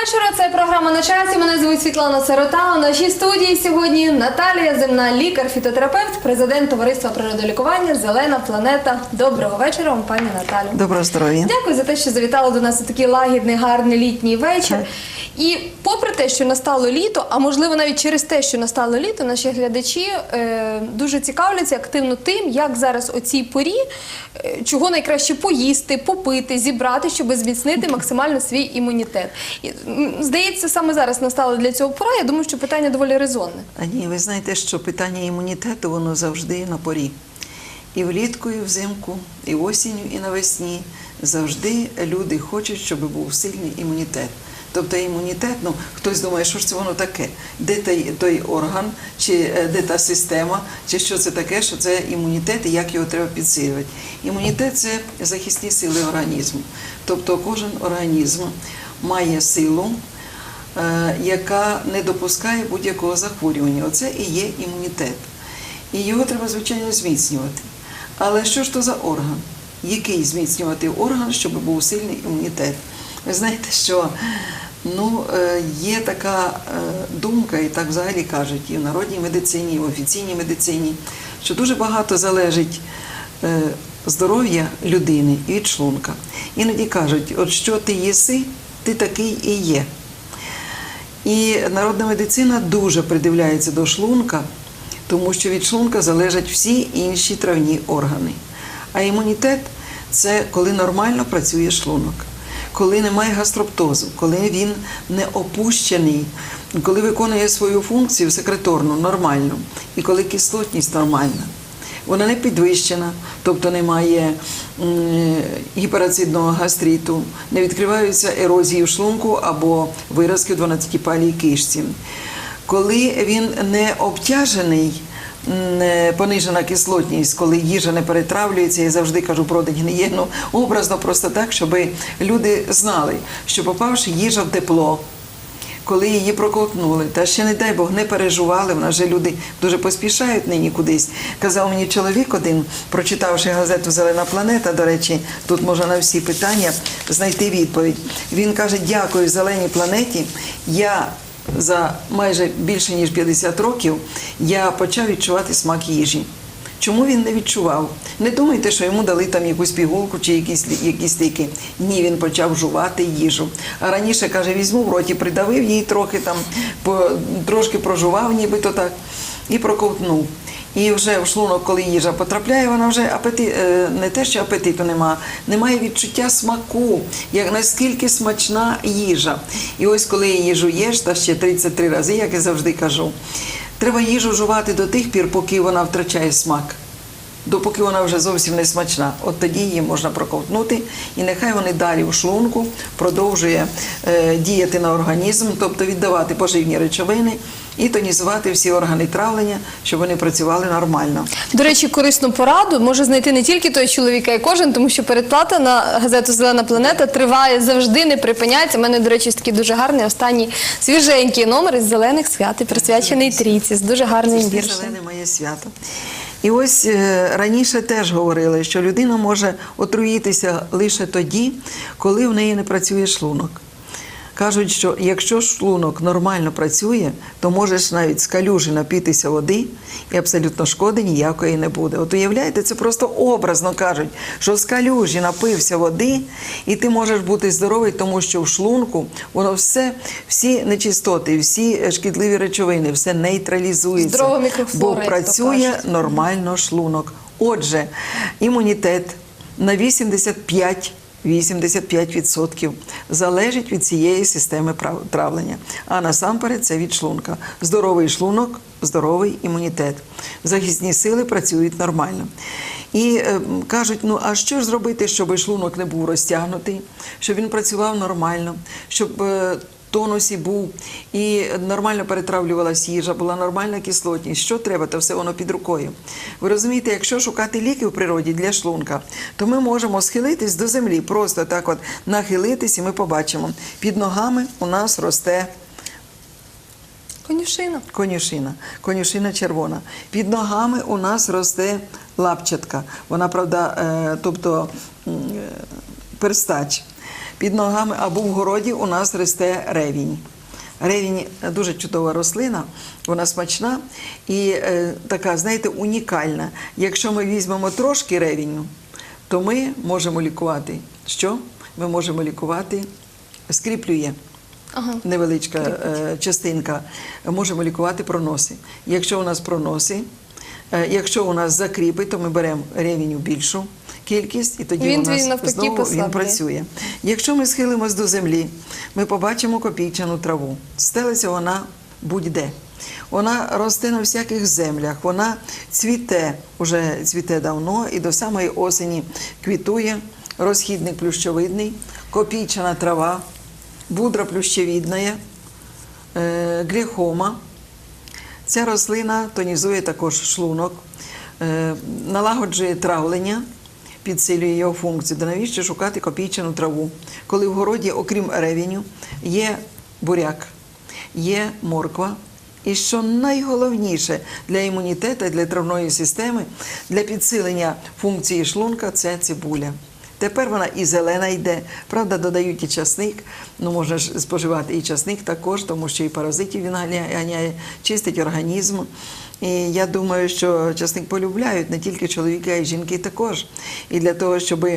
вечора. Це програма на часі. Мене звуть Світлана Сирота. У нашій студії сьогодні Наталія Земна, лікар-фітотерапевт, президент товариства природолікування Зелена планета. Доброго вечора, вам, пані Наталю. Доброго здоров'я. Дякую за те, що завітали до нас у такий лагідний, гарний літній вечір. Так. І попри те, що настало літо, а можливо навіть через те, що настало літо, наші глядачі е, дуже цікавляться активно тим, як зараз о цій порі чого найкраще поїсти, попити, зібрати, щоб зміцнити максимально свій імунітет. Здається, саме зараз настала для цього пора. Я думаю, що питання доволі резонне. А ні, ви знаєте, що питання імунітету воно завжди на порі. І влітку, і взимку, і осінню, і навесні завжди люди хочуть, щоб був сильний імунітет. Тобто імунітет, ну хтось думає, що ж це воно таке, де той, той орган, чи е, де та система, чи що це таке, що це імунітет і як його треба підсилювати. Імунітет це захисні сили організму. Тобто кожен організм має силу, е, яка не допускає будь-якого захворювання. Оце і є імунітет. І його треба, звичайно, зміцнювати. Але що ж то за орган? Який зміцнювати орган, щоб був сильний імунітет? Ви знаєте, що ну, е, є така е, думка, і так взагалі кажуть, і в народній медицині, і в офіційній медицині, що дуже багато залежить е, здоров'я людини і від шлунка. Іноді кажуть, от що ти їси, ти такий і є. І народна медицина дуже придивляється до шлунка, тому що від шлунка залежать всі інші травні органи. А імунітет це коли нормально працює шлунок, коли немає гастроптозу, коли він не опущений, коли виконує свою функцію секреторну нормально, і коли кислотність нормальна. Вона не підвищена, тобто немає гіперацидного гастриту, не відкриваються ерозії в шлунку або виразки в 12-палій кишці. Коли він не обтяжений, понижена кислотність, коли їжа не перетравлюється, я завжди кажу про гниє, образно просто так, щоб люди знали, що попавши їжа в тепло, коли її проковтнули, та ще не дай Бог не переживали. В нас же люди дуже поспішають нині кудись. Казав мені чоловік один, прочитавши газету Зелена планета. До речі, тут можна на всі питання знайти відповідь. Він каже: Дякую зеленій планеті. Я за майже більше ніж 50 років я почав відчувати смак їжі. Чому він не відчував? Не думайте, що йому дали там якусь пігулку чи якісь, якісь ліки. Ні, він почав жувати їжу. А раніше, каже, візьму в роті, придавив її трохи там, по, трошки прожував, нібито так, і проковтнув. І вже в шлунок, коли їжа потрапляє, вона вже апети, е, не те, що апетиту нема, немає відчуття смаку, як наскільки смачна їжа. І ось коли її жуєш, та ще 33 рази, як я завжди кажу, треба їжу жувати до тих пір, поки вона втрачає смак допоки вона вже зовсім не смачна. От тоді її можна проковтнути, і нехай вони далі у шлунку продовжує е, діяти на організм, тобто віддавати поживні речовини і тонізувати всі органи травлення, щоб вони працювали нормально. До речі, корисну пораду може знайти не тільки той чоловік, а й кожен, тому що передплата на газету Зелена планета триває завжди, не припиняється. У мене, до речі, такий дуже гарний останній свіженький номер із зелених свят і присвячений трійці з дуже гарним віршем. зелене моє свято. І ось е, раніше теж говорили, що людина може отруїтися лише тоді, коли в неї не працює шлунок. Кажуть, що якщо шлунок нормально працює, то можеш навіть з калюжі напітися води, і абсолютно шкоди ніякої не буде. От уявляєте, це просто образно кажуть, що з калюжі напився води, і ти можеш бути здоровий, тому що в шлунку воно все, всі нечистоти, всі шкідливі речовини, все нейтралізується. Мікрофлора, бо працює нормально шлунок. Отже, імунітет на 85 85% залежить від цієї системи травлення. А насамперед це від шлунка. Здоровий шлунок, здоровий імунітет. Захисні сили працюють нормально. І е, кажуть: ну а що ж зробити, щоб шлунок не був розтягнутий, щоб він працював нормально, щоб е, тонусі був і нормально перетравлювалася їжа, була нормальна кислотність. Що треба, то все воно під рукою. Ви розумієте, якщо шукати ліки в природі для шлунка, то ми можемо схилитись до землі, просто так от нахилитись, і ми побачимо. Під ногами у нас росте Конюшина. конюшина, конюшина червона. Під ногами у нас росте лапчатка. Вона, правда, е, тобто е, перстач. Під ногами або в городі у нас росте ревінь. Ревінь дуже чудова рослина, вона смачна і е, така, знаєте, унікальна. Якщо ми візьмемо трошки ревіню, то ми можемо лікувати. Що? Ми можемо лікувати скріплює. Ага. Невеличка е, частинка. Можемо лікувати проноси. Якщо у нас проноси, якщо у нас закріпи, то ми беремо ревіню більшу кількість, і тоді Він у нас тоді навпаки знову він працює. Якщо ми схилимось до землі, ми побачимо копійчану траву. Стелиться вона будь-де. Вона росте на всяких землях, вона цвіте, уже цвіте давно і до самої осені квітує розхідник плющовидний, копійчана трава, будра плющевідна, е, гліхома. Ця рослина тонізує також шлунок, е, налагоджує травлення, підсилює його функцію. Да навіщо шукати копійчану траву? Коли в городі, окрім ревеню, є буряк, є морква. І що найголовніше для імунітету, для травної системи, для підсилення функції шлунка це цибуля. Тепер вона і зелена йде. Правда, додають і часник. Ну, можна ж споживати і часник також, тому що і паразитів він ганяє, чистить організм. І я думаю, що часник полюбляють не тільки чоловіки, а й жінки також. І для того, щоб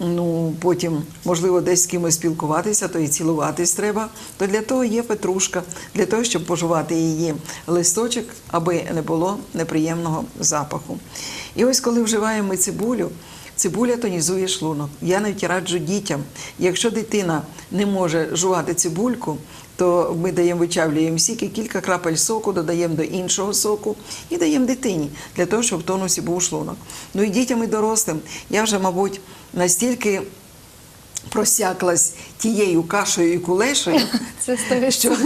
ну, потім, можливо, десь з кимось спілкуватися, то і цілуватись треба. То для того є петрушка, для того, щоб пожувати її листочок, аби не було неприємного запаху. І ось коли вживаємо цибулю, Цибуля тонізує шлунок. Я навіть раджу дітям. Якщо дитина не може жувати цибульку, то ми даємо вичавлюємо сік і кілька крапель соку, додаємо до іншого соку і даємо дитині для того, щоб в тонусі був шлунок. Ну і дітям і дорослим. Я вже, мабуть, настільки просяклась тією кашею і кулешею, Це 100%. що,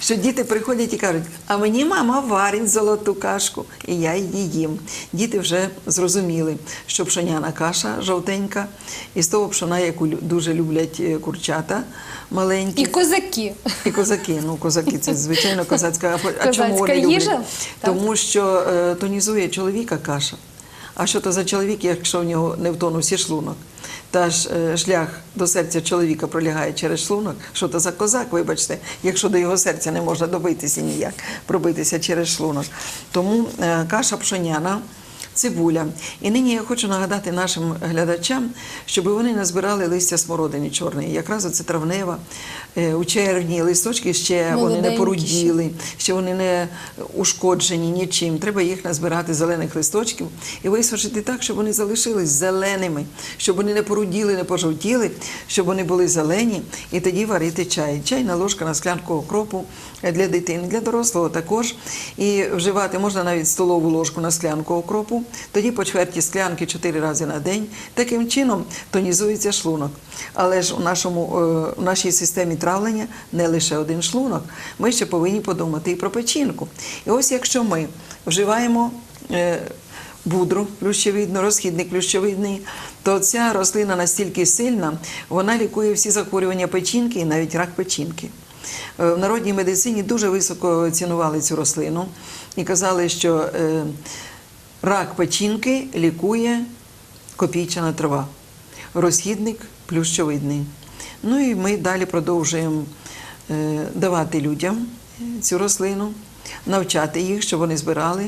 що діти приходять і кажуть, а мені мама варить золоту кашку, і я її їм. Діти вже зрозуміли, що пшоняна каша жовтенька, і з того пшона, яку дуже люблять е, курчата маленькі. І козаки. І козаки. Ну, козаки це звичайно козацька. А Козацька чому вони люблять? їжа? Так. Тому що е, тонізує чоловіка каша. А що то за чоловік, якщо в нього не в тонусі шлунок? Та ж е, шлях до серця чоловіка пролягає через шлунок. Що то за козак, вибачте, якщо до його серця не можна добитися ніяк, пробитися через шлунок. Тому е, каша пшоняна. Цибуля. І нині я хочу нагадати нашим глядачам, щоб вони назбирали листя смородини чорної. Якраз оце травнева. Е, У червні листочки ще вони не поруділи, ще вони не ушкоджені нічим. Треба їх назбирати зелених листочків і висушити так, щоб вони залишились зеленими, щоб вони не поруділи, не пожовтіли, щоб вони були зелені, і тоді варити чай. Чайна ложка на склянку окропу для дитини, для дорослого також. І вживати можна навіть столову ложку на склянку окропу, тоді по чверті склянки чотири рази на день. Таким чином тонізується шлунок. Але ж у, нашому, е, у нашій системі травлення не лише один шлунок. Ми ще повинні подумати і про печінку. І ось якщо ми вживаємо. е, Будру плющевидну, розхідник плющовидний, то ця рослина настільки сильна, вона лікує всі захворювання печінки і навіть рак печінки. Е, В народній медицині дуже високо цінували цю рослину і казали, що рак печінки лікує копійчана трава, розхідник плющовидний. Ну і ми далі продовжуємо е, давати людям цю рослину, навчати їх, щоб вони збирали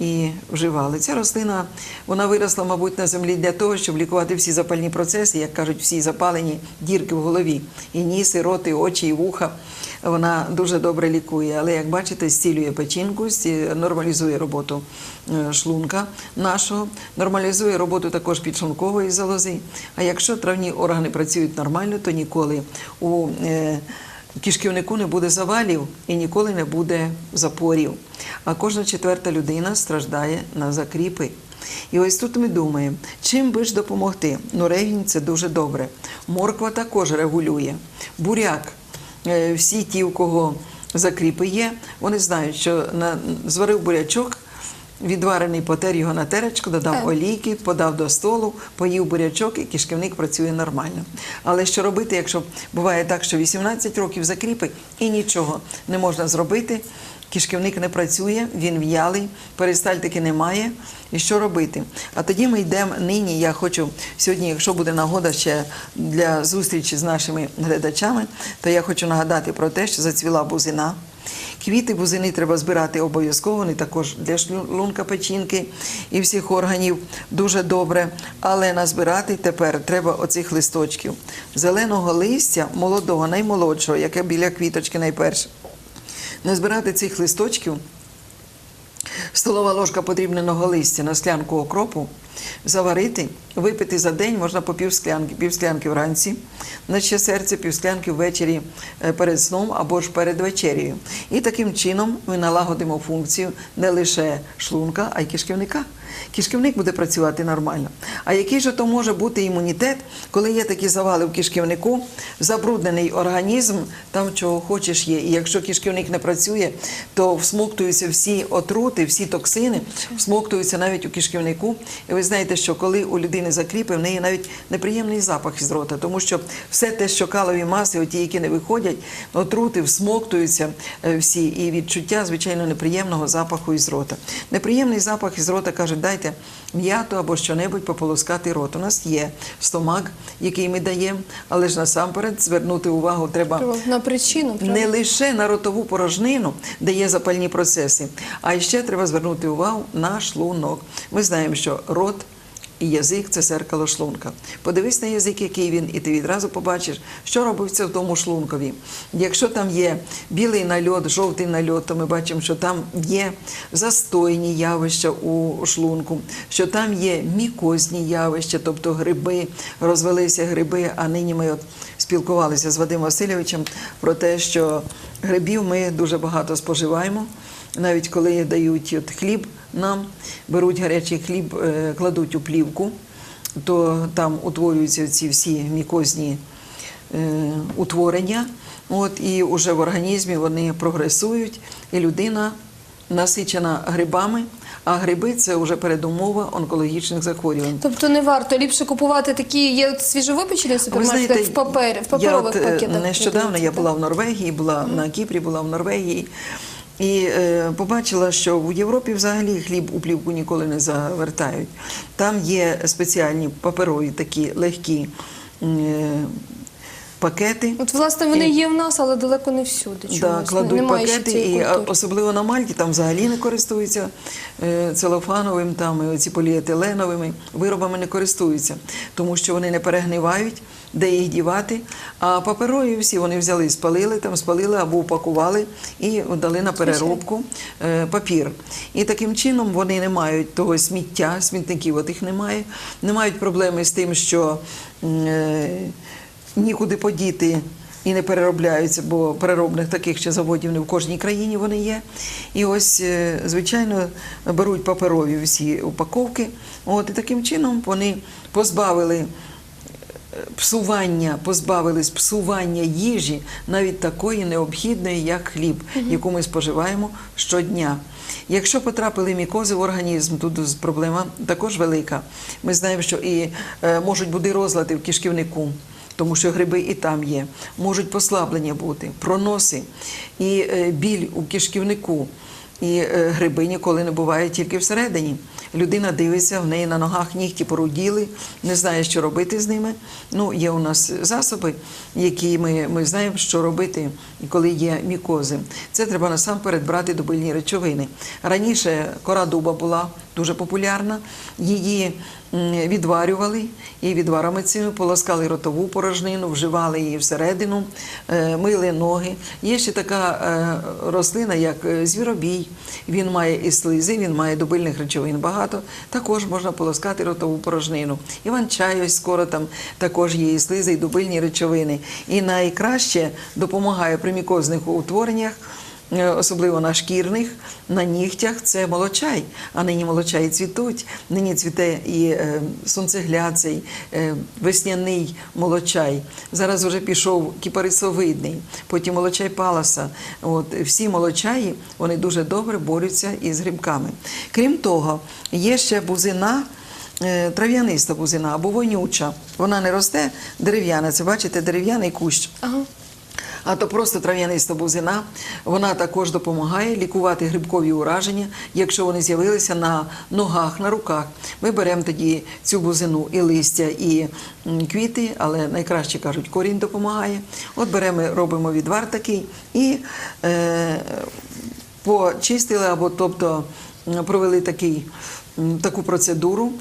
і вживали. Ця рослина вона виросла, мабуть, на землі для того, щоб лікувати всі запальні процеси, як кажуть, всі запалені дірки в голові. І ніс, і рот, і очі, і вуха. Вона дуже добре лікує. Але, як бачите, зцілює печінку, нормалізує роботу е, шлунка нашого, нормалізує роботу також підшлункової залози. А якщо травні органи працюють нормально, то ніколи у кишківнику не буде завалів і ніколи не буде запорів. А кожна четверта людина страждає на закріпи. І ось тут ми думаємо, чим би ж допомогти? Ну, регінь це дуже добре. Морква також регулює. Буряк. Е, Всі ті, у кого закріпи є, вони знають, що на, зварив бурячок, відварений потер його на теречку, додав Так. олійки, подав до столу, поїв бурячок і кишківник працює нормально. Але що робити, якщо буває так, що 18 років закріпи і нічого не можна зробити, кишківник не працює, він в'ялий, перистальтики немає. І що робити? А тоді ми йдемо нині. Я хочу сьогодні, якщо буде нагода ще для зустрічі з нашими глядачами, то я хочу нагадати про те, що зацвіла бузина. Квіти бузини треба збирати обов'язково, вони також для шлунка печінки і всіх органів дуже добре. Але назбирати тепер треба оцих листочків. Зеленого листя, молодого, наймолодшого, яке біля квіточки найперше. Назбирати цих листочків Столова ложка подрібненого листя на склянку окропу, заварити, випити за день можна по пів склянки, пів склянки вранці, на ще серце, пів склянки ввечері е, перед сном або ж перед вечерею. І таким чином ми налагодимо функцію не лише шлунка, а й кишківника. Кишківник буде працювати нормально. А який же то може бути імунітет, коли є такі завали в кишківнику, забруднений організм, там чого хочеш є. І якщо кишківник не працює, то всмоктуються всі отрути, всі токсини, всмоктуються навіть у кишківнику. І ви знаєте, що коли у людини закріпи, в неї навіть неприємний запах із рота, тому що все те, що калові маси, оті, які не виходять, отрути всмоктуються е, всі, і відчуття, звичайно, неприємного запаху із рота. Неприємний запах із рота каже, дайте м'яту або що-небудь пополоскати рот. У нас є стомак, який ми даємо, але ж насамперед звернути увагу треба На причину, не лише на ротову порожнину, де є запальні процеси, а ще треба звернути увагу на шлунок. Ми знаємо, що рот. І язик це зеркало шлунка. Подивись на язик, який він, і ти відразу побачиш, що робиться в тому шлункові. Якщо там є білий нальот, жовтий нальот, то ми бачимо, що там є застойні явища у шлунку, що там є мікозні явища, тобто гриби, розвелися гриби. А нині ми от спілкувалися з Вадимом Васильовичем про те, що грибів ми дуже багато споживаємо. Навіть коли дають от хліб нам, беруть гарячий хліб, е, кладуть у плівку, то там утворюються ці всі мікозні е, утворення. От, і вже в організмі вони прогресують, і людина насичена грибами, а гриби це вже передумова онкологічних захворювань. Тобто не варто ліпше купувати такі, є свіжовипечені в супермаркетах в папері, в паперових я от, е, пакетах. Нещодавно я була в Норвегії, була на Кіпрі, була в Норвегії. І е, побачила, що в Європі взагалі хліб у плівку ніколи не завертають. Там є спеціальні паперові такі легкі е, пакети. От, власне, вони І- є в нас, але далеко не всюди. Да, кладуть Немає пакети, і культури. особливо на Мальті там взагалі не користуються е, целофановим, там і оці поліетиленовими виробами не користуються, тому що вони не перегнивають, де їх дівати. А паперові всі вони взяли, спалили там, спалили або упакували і дали на переробку е, папір. І таким чином вони не мають того сміття, смітників от їх немає, не мають проблеми з тим, що. е, нікуди подіти і не переробляються, бо переробних таких ще заводів не в кожній країні вони є. І ось, е, звичайно, беруть паперові всі упаковки. От, і таким чином вони позбавили псування, позбавились псування їжі, навіть такої необхідної, як хліб, яку ми споживаємо щодня. Якщо потрапили мікози в організм, тут проблема також велика. Ми знаємо, що і е, можуть бути розлади в кишківнику. Тому що гриби і там є, можуть послаблення бути, проноси і е, біль у кишківнику. І е, гриби ніколи не бувають тільки всередині. Людина дивиться, в неї на ногах нігті поруділи, не знає, що робити з ними. Ну, є у нас засоби, які ми, ми знаємо, що робити, коли є мікози. Це треба насамперед брати добильні речовини. Раніше кора дуба була дуже популярна, її відварювали і відварами цими полоскали ротову порожнину, вживали її всередину, е, мили ноги. Є ще така е, рослина, як е, звіробій. Він має і слизи, він має добильних речовин багато. Також можна полоскати ротову порожнину. Іван чай ось скоро там також є і слизи, і добильні речовини. І найкраще допомагає при мікозних утвореннях. Е, Особливо на шкірних, на нігтях це молочай. А нині молочаї цвітуть. Нині цвіте і е, сонцегляцей, е, весняний молочай. Зараз вже пішов кіпарисовидний, потім молочай паласа. От всі молочаї вони дуже добре борються із грибками. Крім того, є ще бузина. Трав'яниста бузина або вонюча. Вона не росте дерев'яна. Це бачите, дерев'яний кущ. Ага. А то просто трав'яниста бузина. Вона також допомагає лікувати грибкові ураження, якщо вони з'явилися на ногах, на руках. Ми беремо тоді цю бузину і листя, і квіти, але найкраще кажуть, корінь допомагає. От беремо, робимо відвар такий і е, почистили або тобто провели такий, таку процедуру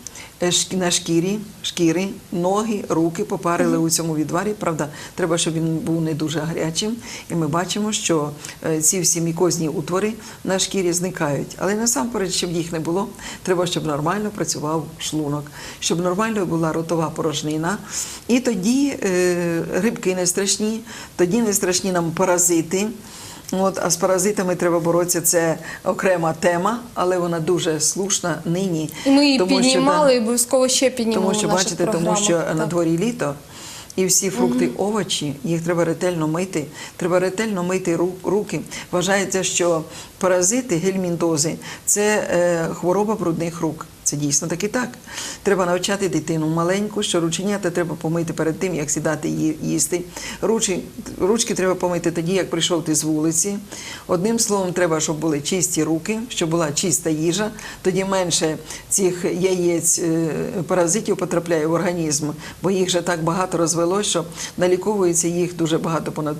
е, на шкірі, шкіри, ноги, руки попарили у цьому відварі. Правда, треба, щоб він був не дуже гарячим. І ми бачимо, що е, ці всі мікозні утвори на шкірі зникають. Але насамперед, щоб їх не було, треба, щоб нормально працював шлунок, щоб нормально була ротова порожнина. І тоді е, грибки не страшні, тоді не страшні нам паразити. От, а з паразитами треба боротися. Це окрема тема, але вона дуже слушна нині. І ми її Тому піднімали і обов'язково ще піднімемо тому що бачите, тому що на дворі літо. І всі фрукти, овочі, їх треба ретельно мити. Треба ретельно мити ру- руки. Вважається, що паразити, гельмінтози це е, хвороба брудних рук. Це дійсно таки так. Треба навчати дитину маленьку, що рученята треба помити перед тим, як сідати ї- їсти. Ручі, ручки треба помити тоді, як прийшов ти з вулиці. Одним словом, треба, щоб були чисті руки, щоб була чиста їжа. Тоді менше цих яєць е, паразитів потрапляє в організм, бо їх вже так багато розвелось, що наліковується їх дуже багато понад.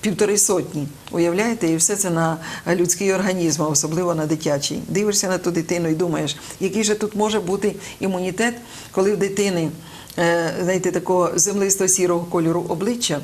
Півтори сотні, уявляєте, і все це на людський організм, особливо на дитячий. Дивишся на ту дитину і думаєш, який же тут може бути імунітет, коли в дитини, е, знаєте, такого землисто-сірого кольору обличчя,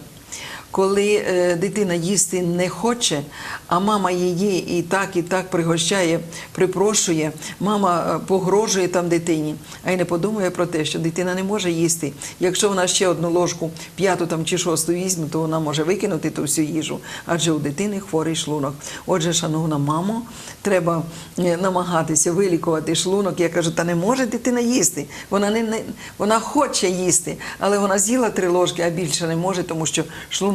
коли е, дитина їсти не хоче, а мама її і так, і так пригощає, припрошує, мама е, погрожує там дитині, а й не подумає про те, що дитина не може їсти. Якщо вона ще одну ложку, п'яту там чи шосту візьме, то вона може викинути ту всю їжу, адже у дитини хворий шлунок. Отже, шановна мамо, треба е, намагатися вилікувати шлунок. Я кажу, та не може дитина їсти. Вона не, не вона хоче їсти, але вона з'їла три ложки, а більше не може, тому що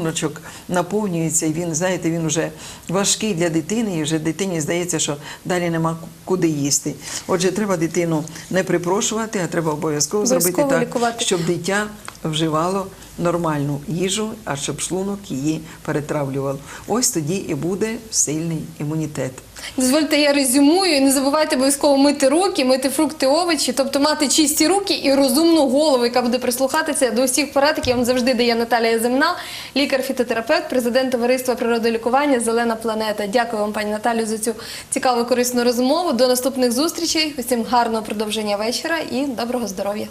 шлуночок наповнюється, і він, знаєте, він вже важкий для дитини, і вже дитині здається, що далі нема куди їсти. Отже, треба дитину не припрошувати, а треба обов'язково зробити так, щоб дитя вживало нормальну їжу, а щоб шлунок її перетравлював. Ось тоді і буде сильний імунітет. Дозвольте, я резюмую. І не забувайте обов'язково мити руки, мити фрукти, овочі, тобто мати чисті руки і розумну голову, яка буде прислухатися до всіх порад, які вам завжди дає Наталія Земна, лікар-фітотерапевт, президент товариства природолікування Зелена планета. Дякую вам, пані Наталію, за цю цікаву корисну розмову. До наступних зустрічей. Усім гарного продовження вечора і доброго здоров'я.